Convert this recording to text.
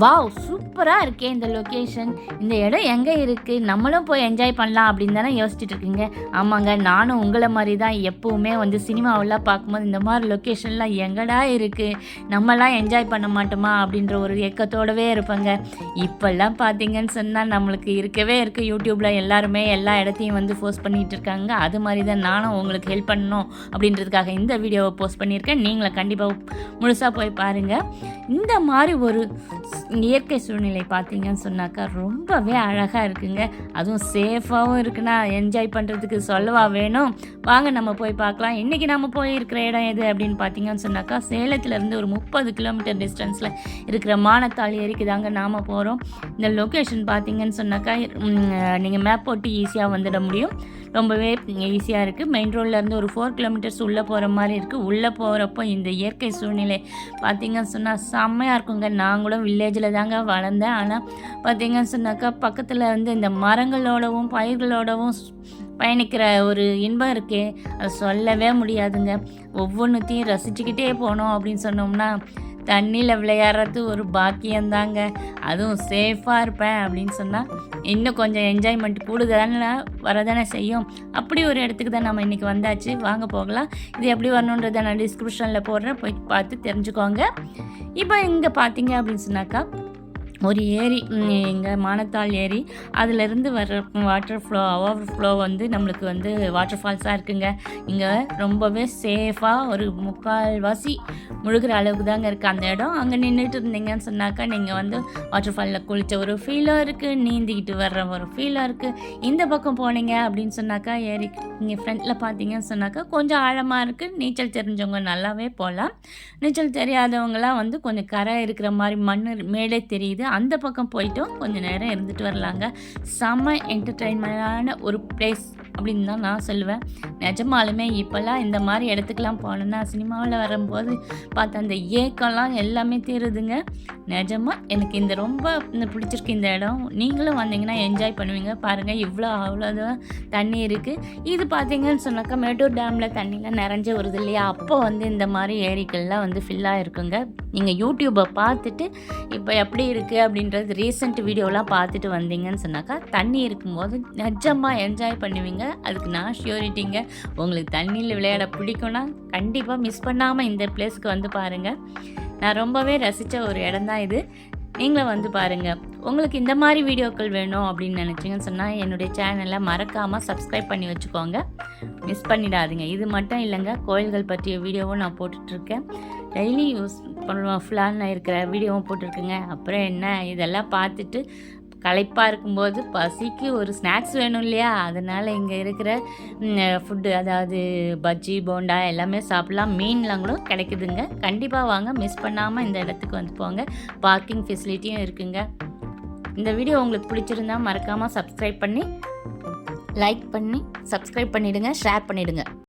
Wow சூப்பராக இருக்கே இந்த லொக்கேஷன் இந்த இடம் எங்கே இருக்குது நம்மளும் போய் என்ஜாய் பண்ணலாம் அப்படின்னு தானே யோசிச்சுட்டு இருக்கீங்க? ஆமாங்க நானும் உங்களை மாதிரி தான் எப்போவுமே வந்து சினிமாவெல்லாம் பார்க்கும்போது இந்த மாதிரி லொக்கேஷன்லாம் எங்கடா இருக்குது நம்மலாம் என்ஜாய் பண்ண மாட்டோமா? அப்படின்ற ஒரு ஏக்கத்தோடவே இருப்பேங்க. இப்போல்லாம் பார்த்தீங்கன்னு சொன்னால் நம்மளுக்கு இருக்கவே இருக்குது யூடியூப்பில் எல்லாருமே எல்லா இடத்தையும் வந்து போஸ்ட் பண்ணிகிட்டு இருக்காங்க. அது மாதிரி தான் நானும் உங்களுக்கு ஹெல்ப் பண்ணணும் அப்படின்றதுக்காக இந்த வீடியோவை போஸ்ட் பண்ணியிருக்கேன். நீங்களும் கண்டிப்பாக முழுசாக போய் பாருங்கள் இந்த மாதிரி ஒரு இயற்கை சூழ்நிலை பார்த்தீங்கன்னு சொன்னாக்கா ரொம்பவே அழகாக இருக்குங்க. அதுவும் சேஃபாகவும் இருக்குன்னா என்ஜாய் பண்ணுறதுக்கு சொல்லவா வேணும்? வாங்க நம்ம போய் பார்க்கலாம். இன்றைக்கி நம்ம போய் இருக்கிற இடம் எது அப்படின்னு பார்த்தீங்கன்னு சொன்னாக்கா சேலத்துலேருந்து ஒரு முப்பது கிலோமீட்டர் டிஸ்டன்ஸில் இருக்கிற மானத்தாள் ஏரிக்கு தாங்க நாம் போகிறோம் இந்த லொக்கேஷன் பார்த்தீங்கன்னு சொன்னாக்கா நீங்கள் மேப் போட்டு ஈஸியாக வந்துட முடியும். ரொம்பவே ஈஸியாக இருக்குது மெயின் ரோட்லேருந்து ஒரு ஃபோர் கிலோமீட்டர்ஸ் உள்ளே போகிற மாதிரி இருக்குது உள்ளே போகிறப்போ இந்த இயற்கை சூழ்நிலை பார்த்தீங்கன்னு சொன்னால் செம்மையாக இருக்குங்க. நான் கூட வில்லேஜில் தாங்க வளர்ந்தேன். ஆனால் பார்த்தீங்கன்னு சொன்னாக்கா பக்கத்தில் வந்து இந்த மரங்களோடவும் பயிர்களோடவும் பயணிக்கிற ஒரு இன்பம் இருக்கே. அது சொல்லவே முடியாதுங்க. ஒவ்வொன்றுத்தையும் ரசிச்சுக்கிட்டே போனோம் அப்படின்னு சொன்னோம்னா தண்ணியில் விளையாடுறது ஒரு பாக்கியம்தாங்க. அதுவும் சேஃபாக இருப்பேன் அப்படின்னு சொன்னால் இன்னும் கொஞ்சம் என்ஜாய்மெண்ட் கூடுதலான வரதானே செய்யும். அப்படி ஒரு இடத்துக்கு தான் நம்ம இன்றைக்கி வந்தாச்சு. வாங்க போகலாம். இது எப்படி வரணுன்றதை நான் டிஸ்கிரிப்ஷனில் போடுறேன். போய் பார்த்து தெரிஞ்சுக்கோங்க. இப்போ இங்கே பார்த்தீங்க அப்படின்னு சொன்னாக்கா ஒரு ஏரி இங்கே மானத்தாள் ஏரி அதிலிருந்து வர்ற வாட்டர் ஃப்ளோ ஓவர் ஃப்ளோ வந்து நம்மளுக்கு வந்து வாட்டர் ஃபால்ஸாக இருக்குங்க. இங்கே ரொம்பவே சேஃபாக ஒரு முக்கால்வாசி முழுகிற அளவுக்கு தாங்க இருக்குது அந்த இடம் அங்கே நின்றுட்டு இருந்தீங்கன்னு சொன்னாக்கா நீங்கள் வந்து வாட்டர் ஃபாலில் குளித்த ஒரு ஃபீலாக இருக்குது நீந்திக்கிட்டு வர்ற ஒரு ஃபீலாக இருக்குது இந்த பக்கம் போனீங்க அப்படின்னு சொன்னாக்கா ஏரி இங்கே ஃப்ரண்ட்டில் பார்த்தீங்கன்னு சொன்னாக்கா கொஞ்சம் ஆழமாக இருக்குது நீச்சல் தெரிஞ்சவங்க நல்லாவே போகலாம் நீச்சல் தெரியாதவங்களாம் வந்து கொஞ்சம் கரை இருக்கிற மாதிரி மண் மேலே தெரியுது. அந்த பக்கம் போயிட்டும் கொஞ்சம் நேரம் இருந்துட்டு வரலாங்க. செம்ம என்டர்டெயின்மெண்டான ஒரு பிளேஸ் அப்படின்னு தான் நான் சொல்லுவேன். நிஜமாலுமே இப்போல்லாம் இந்த மாதிரி இடத்துக்குலாம் போனோன்னா சினிமாவில் வரும்போது பார்த்த அந்த ஏக்கம்லாம் எல்லாமே தீருதுங்க. நிஜமாக எனக்கு இந்த ரொம்ப இந்த பிடிச்சிருக்கு இந்த இடம். நீங்களும் வந்தீங்கன்னா என்ஜாய் பண்ணுவீங்க. பாருங்கள் இவ்வளோ அவ்வளோதான் தண்ணி இருக்குது இது பார்த்தீங்கன்னு சொன்னாக்கா மேட்டூர் டேமில் தண்ணிலாம் நிறைஞ்சு வருது இல்லையா? அப்போ வந்து இந்த மாதிரி ஏரிக்கள்லாம் வந்து ஃபில்லாக இருக்குங்க நீங்கள் யூடியூப்பை பார்த்துட்டு இப்போ எப்படி இருக்குது அப்படின்றது ரீசெண்ட் வீடியோலாம் பார்த்துட்டு வந்தீங்கன்னு சொன்னாக்கா தண்ணி இருக்கும்போது நிஜமாக என்ஜாய் பண்ணுவீங்க. அதுக்கு நான் ஷியோரிட்டிங்க உங்களுக்கு தண்ணியில் விளையாட பிடிக்கும்னா கண்டிப்பாக மிஸ் பண்ணாமல் இந்த பிளேஸ்க்கு வந்து பாருங்கள் நான் ரொம்பவே ரசித்த ஒரு இடம் தான் இது. நீங்களும் வந்து பாருங்கள் உங்களுக்கு இந்த மாதிரி வீடியோக்கள் வேணும் அப்படின்னு நினச்சிங்கன்னு சொன்னால் என்னுடைய சேனலை மறக்காமல் சப்ஸ்கிரைப் பண்ணி வச்சுக்கோங்க. மிஸ் பண்ணிடாதீங்க. இது மட்டும் இல்லைங்க கோயில்கள் பற்றிய வீடியோவும் நான் போட்டுட்ருக்கேன். டெய்லி யூஸ் பண்ணுவோம். ஃபுல்லான இருக்கிற வீடியோவும் போட்டிருக்குங்க. அப்புறம் என்ன? இதெல்லாம் பார்த்துட்டு களைப்பாக இருக்கும்போது பசிக்கு ஒரு ஸ்நாக்ஸ் வேணும் இல்லையா? அதனால் இங்கே இருக்கிற ஃபுட்டு அதாவது பஜ்ஜி போண்டா எல்லாமே சாப்பிட்லாம். மீன்லாம் கூட கிடைக்குதுங்க. கண்டிப்பாக வாங்க. மிஸ் பண்ணாமல் இந்த இடத்துக்கு வந்து போங்க. பார்க்கிங் ஃபெசிலிட்டியும் இருக்குங்க. இந்த வீடியோ உங்களுக்கு பிடிச்சிருந்தா மறக்காமல் சப்ஸ்கிரைப் பண்ணி லைக் பண்ணி சப்ஸ்கிரைப் பண்ணிவிடுங்க ஷேர் பண்ணிவிடுங்க